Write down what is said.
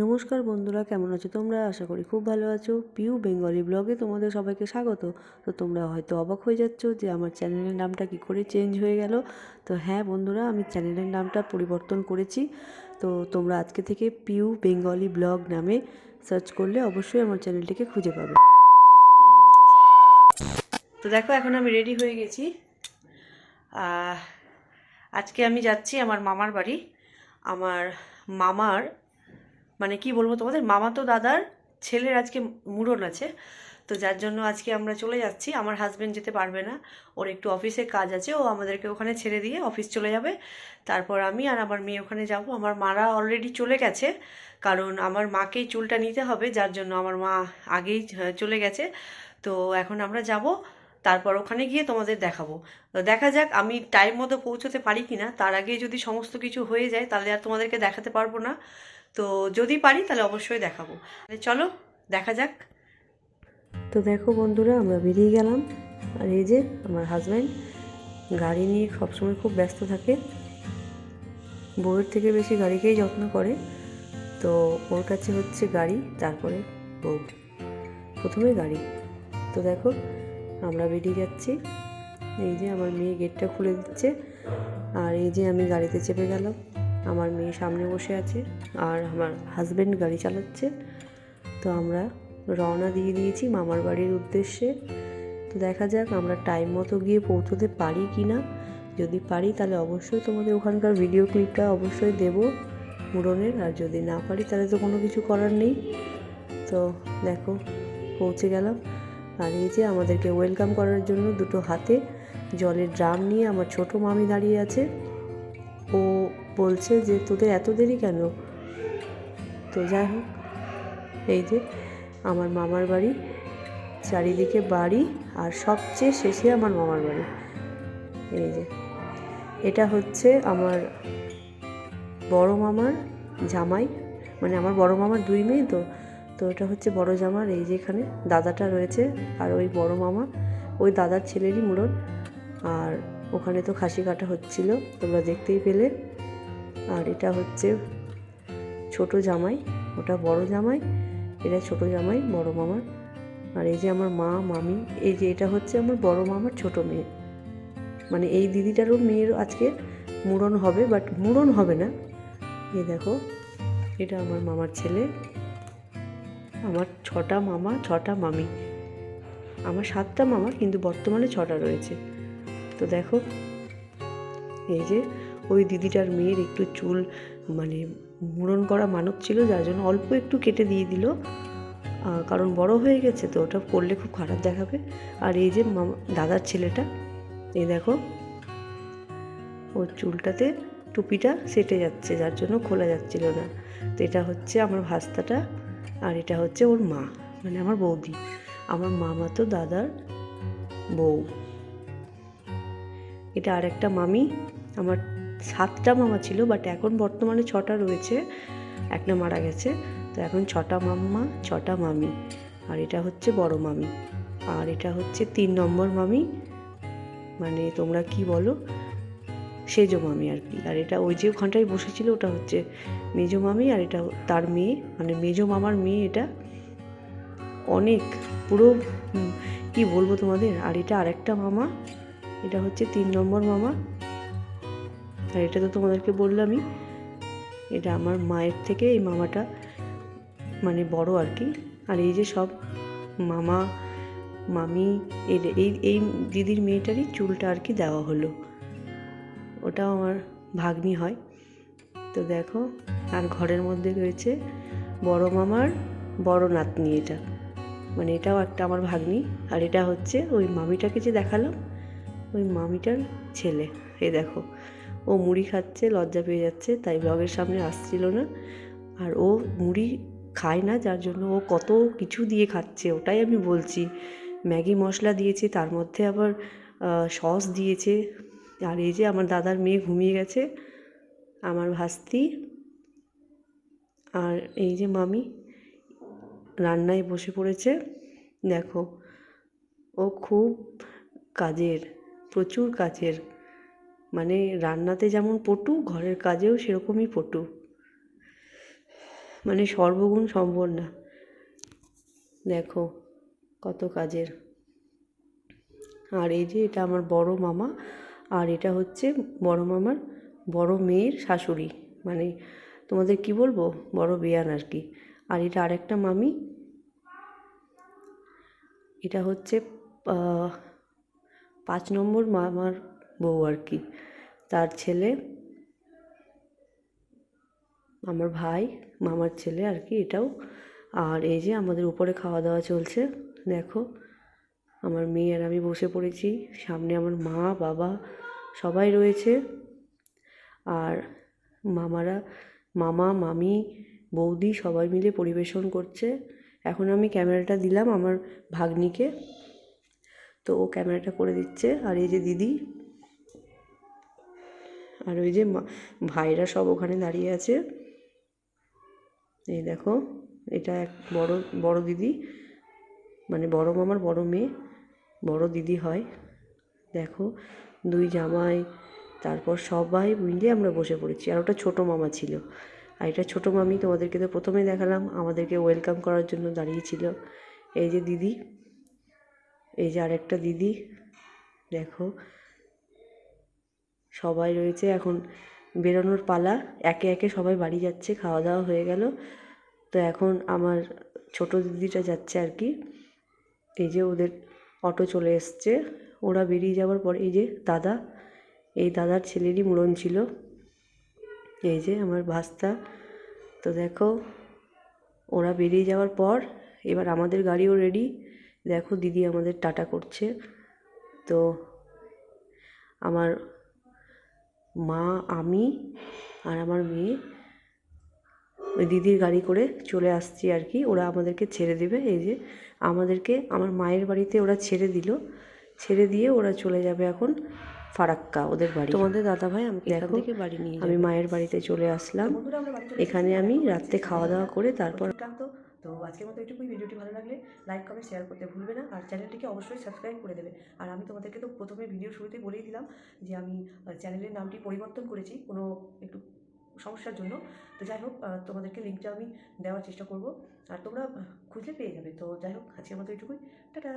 নমস্কার বন্ধুরা, কেমন আছো তোমরা? আশা করি খুব ভালো আছো। পিউ বেঙ্গলি ব্লগে তোমাদের সবাইকে স্বাগত। তো তোমরা হয়তো অবাক হয়ে যাচ্ছ যে আমার চ্যানেলের নামটা কি করে চেঞ্জ হয়ে গেল। তো হ্যাঁ বন্ধুরা, আমি চ্যানেলের নামটা পরিবর্তন করেছি। তো তোমরা আজকে থেকে পিউ বেঙ্গলি ব্লগ নামে সার্চ করলে অবশ্যই আমার চ্যানেলটিকে খুঁজে পাবে। তো দেখো, এখন আমি রেডি হয়ে গেছি। আজকে আমি যাচ্ছি আমার মামার বাড়ি। আমার মামার মানে কি বলব তোমাদের মামা তো দাদার ছেলের আজকে মুড়ন আছে। তো যার জন্য আজকে আমরা চলে যাচ্ছি। আমার হাজবেন্ড যেতে পারবে না, ওর একটু অফিসে কাজ আছে, ও আমাদেরকে ওখানে ছেড়ে দিয়ে অফিস চলে যাবে। তারপর আমি আর আমার মেয়ে ওখানে যাব। আমার মারা অলরেডি চলে গেছে, কারণ আমার মাকেই চুলটা নিতে হবে, যার জন্য আমার মা আগেই চলে গেছে। তো এখন আমরা যাব, তারপর ওখানে গিয়ে তোমাদের দেখাবো। তো দেখা যাক আমি টাইম মতো পৌঁছতে পারি কি না তার আগে যদি সমস্ত কিছু হয়ে যায়, তাহলে আর তোমাদেরকে দেখাতে পারব না। তো যদি পারি তাহলে অবশ্যই দেখাবো। তাহলে চলো, দেখা যাক। তো দেখো বন্ধুরা, আমরা বেরিয়ে গেলাম। আর এই যে আমার হাজব্যান্ড গাড়ি নিয়ে সবসময় খুব ব্যস্ত থাকে। বউয়ের থেকে বেশি গাড়িকেই যত্ন করে। তো ওর কাছে হচ্ছে গাড়ি, তারপরে বউ। প্রথমে গাড়ি। তো দেখো, আমরা বেরিয়ে যাচ্ছি। এই যে আমার মেয়ে গেটটা খুলে দিচ্ছে। আর এই যে আমি গাড়িতে চেপে গেলাম। আমার মেয়ে সামনে বসে আছে আর আমার হাজব্যান্ড গাড়ি চালাচ্ছে। তো আমরা রওনা দিয়ে দিয়েছি মামার বাড়ির উদ্দেশ্যে। তো দেখা যাক আমরা টাইম মতো গিয়ে পৌঁছতে পারি কি না যদি পারি তাহলে অবশ্যই তোমাদের ওখানকার ভিডিও ক্লিপটা অবশ্যই দেব মুড়নের আর যদি না পারি তাহলে তো কোনো কিছু করার নেই। তো দেখো, পৌঁছে গেলাম। আর এই যে আমাদেরকে ওয়েলকাম করার জন্য দুটো হাতে জলের ড্রাম নিয়ে আমার ছোট মামি দাঁড়িয়ে আছে। ও বলছে যে, তোদের এত দেরি কেন? তো যাই হোক, এই যে আমার মামার বাড়ি, চারিদিকে বাড়ি আর সবচেয়ে শেষে আমার মামার বাড়ি। এই যে, এটা হচ্ছে আমার বড় মামার জামাই মানে আমার বড় মামার দুই মেয়ে তো তো এটা হচ্ছে বড় জামার এই যে এখানে দাদাটা রয়েছে আর ওই বড় মামা, ওই দাদার ছেলেরই মুড়ন আর ওখানে তো খাসি কাটা হচ্ছিল, তোমরা দেখতেই পেলে। আর এটা হচ্ছে ছোট জামাই, ওটা বড় জামাই, এটা ছোট জামাই, বড় মামার আর এই যে আমার মা, মামি, এই যে এটা হচ্ছে আমার বড় মামার ছোট মেয়ে। মানে এই দিদিটারও মেয়ের আজকে মুড়ন হবে বাট মুড়ন হবে না। এই দেখো, এটা আমার মামার ছেলে, আমার ছটা মামা, ছটা মামি। আমার সাতটা মামা, কিন্তু বর্তমানে ছটা রয়েছে। তো দেখো, এই যে ওই দিদিটার মেয়ের একটু চুল মানে মুড়ন করা মানব ছিল, যার জন্য অল্প একটু কেটে দিয়ে দিল। কারণ বড় হয়ে গেছে তো, ওটা করলে খুব খারাপ দেখাবে। আর এই যে দাদার ছেলেটা, এই দেখো ওর চুলটাতে টুপিটা সেটে যাচ্ছে, যার জন্য খোলা যাচ্ছিল না। তো এটা হচ্ছে আমার ভাস্তাটা, আর এটা হচ্ছে ওর মা মানে আমার বৌদি। আমার মামা তো দাদার বউ। এটা আর একটা মামি, আমার সাতটা মামা ছিল বাট এখন বর্তমানে ছটা রয়েছে। একটা মারা গেছে। তো এখন ছটা মাম্মা, ছটা মামি। আর এটা হচ্ছে বড় মামি। আর এটা হচ্ছে তিন নম্বর মামি। মানে তোমরা কি বলো? সেজো মামি আর কি। আর এটা ওই যে ওখানটায় বসেছিল, ওটা হচ্ছে মেজো মামি আর এটা তার মেয়ে। মানে মেজো মামার মেয়ে এটা। অনেক, পুরো কি বলব তোমাদের? আর এটা আরেকটা মামা। এটা হচ্ছে তিন নম্বর মামা। আর এটা তো তোমাদেরকে বললামই, এটা আমার মায়ের থেকে এই মামাটা মানে বড় আর কি। আর এই যে সব মামা, মামি এর- এই এই দিদির মেয়েটারই চুলটা আর কি দেওয়া হলো। ওটাও আমার ভাগ্নি হয়। তো দেখো, আর ঘরের মধ্যে রয়েছে বড় মামার বড় নাতনি এটা। মানে এটাও একটা আমার ভাগ্নি। আর এটা হচ্ছে ওই মামিটাকে যে দেখালাম, ওই মামিটার ছেলে। এই দেখো ও মুড়ি খাচ্ছে, লজ্জা পেয়ে যাচ্ছে, তাই ব্লগের সামনে আসছিল না। আর ও মুড়ি খায় না, যার জন্য ও কত কিছু দিয়ে খাচ্ছে, ওটাই আমি বলছি। ম্যাগি মশলা দিয়েছে, তার মধ্যে আবার সস দিয়েছে। আর এই যে আমার দাদার মেয়ে ঘুমিয়ে গেছে, আমার ভাস্তি আর এই যে মামি রান্নায় বসে পড়েছে। দেখো, ও খুব কাজের, প্রচুর কাজের। মানে রান্নাতে যেমন পটু, ঘরের কাজেও সেরকমই পটু। মানে সর্বগুণ সম্পন্না দেখো কত কাজের। আর এই যে এটা আমার বড় মামা, আর এটা হচ্ছে বড় মামার বড় মেয়ের শাশুড়ি। মানে তোমাদের কি বলব? বড় বেয়ান আর কি। আর এটা আরেকটা মামি। এটা হচ্ছে পাঁচ নম্বর মামার বউ আর কি। তার ছেলে, আমার ভাই, মামার ছেলে আর কি এটাও। আর এই যে আমাদের উপরে খাওয়া দাওয়া চলছে, দেখো, আমার মেয়ে আর আমি বসে পড়েছি, সামনে আমার মা, বাবা সবাই রয়েছে। আর মামারা, মামা, মামি, বৌদি সবাই মিলে পরিবেশন করছে। এখন আমি ক্যামেরাটা দিলাম আমার ভাগ্নিকে। তো ও ক্যামেরাটা করে দিচ্ছে। আর এই যে দিদি আর ওই যে ভাইরা সব ওখানে দাঁড়িয়ে আছে। এই দেখো, এটা এক বড় বড় দিদি। মানে বড় মামার বড় মেয়ে, বড় দিদি হয়। দেখো, দুই জামাই, তারপর সবাই মিলে আমরা বসে পড়েছি। আর ওটা ছোটো মামা ছিল। আর এটা ছোটো মামি তোমাদেরকে তো প্রথমে দেখালাম, আমাদেরকে ওয়েলকাম করার জন্য দাঁড়িয়েছিল। এই যে দিদি, এই যে আরেকটা দিদি, দেখো সবাই রয়েছে এখন বেরোনোর পালা। একে একে সবাই বাড়ি যাচ্ছে খাওয়া দাওয়া হয়ে গেল। তো এখন আমার ছোট দিদিটা যাচ্ছে আর কি। এই যে ওদের অটো চলে এসছে। ওরা বেরিয়ে যাওয়ার পর এই যে দাদা, এই দাদার ছেলেরই মুড়ন ছিল। এই যে আমার ভাস্তা। তো দেখো, ওরা বেরিয়ে যাওয়ার পর এবার আমাদের গাড়িও রেডি দেখো দিদি আমাদের টাটা করছে। তো আমার মা আমি আর আমার মেয়ে ওই দিদির গাড়ি করে চলে আসছি আর কি। ওরা আমাদেরকে ছেড়ে দেবে। এই যে আমাদেরকে আমার মায়ের বাড়িতে ওরা ছেড়ে দিল। ছেড়ে দিয়ে ওরা চলে যাবে এখন ফারাক্কা ওদের বাড়ি। তোমাদের দাদা ভাই আমাকে এখান থেকে বাড়ি নিয়ে আমি মায়ের বাড়িতে চলে আসলাম। এখানে আমি রাত্রে খাওয়া দাওয়া করে তারপর তো আজকের মতো এইটুকুই। ভিডিওটি ভালো লাগলে লাইক কমেন্ট শেয়ার করতে ভুলবে না। আর চ্যানেলটিকে অবশ্যই সাবস্ক্রাইব করে দেবে। আর আমি তোমাদেরকে তো প্রথমে ভিডিও শুরুতে বলেই দিলাম যে আমি চ্যানেলের নামটি পরিবর্তন করেছি কোনো একটু সমস্যার জন্য। তো যাই হোক তোমাদেরকে লিঙ্কটা আমি দেওয়ার চেষ্টা করব। আর তোমরা খুঁজে পেয়ে যাবে। তো যাই হোক, আজকের মতো এইটুকুই। টাটা!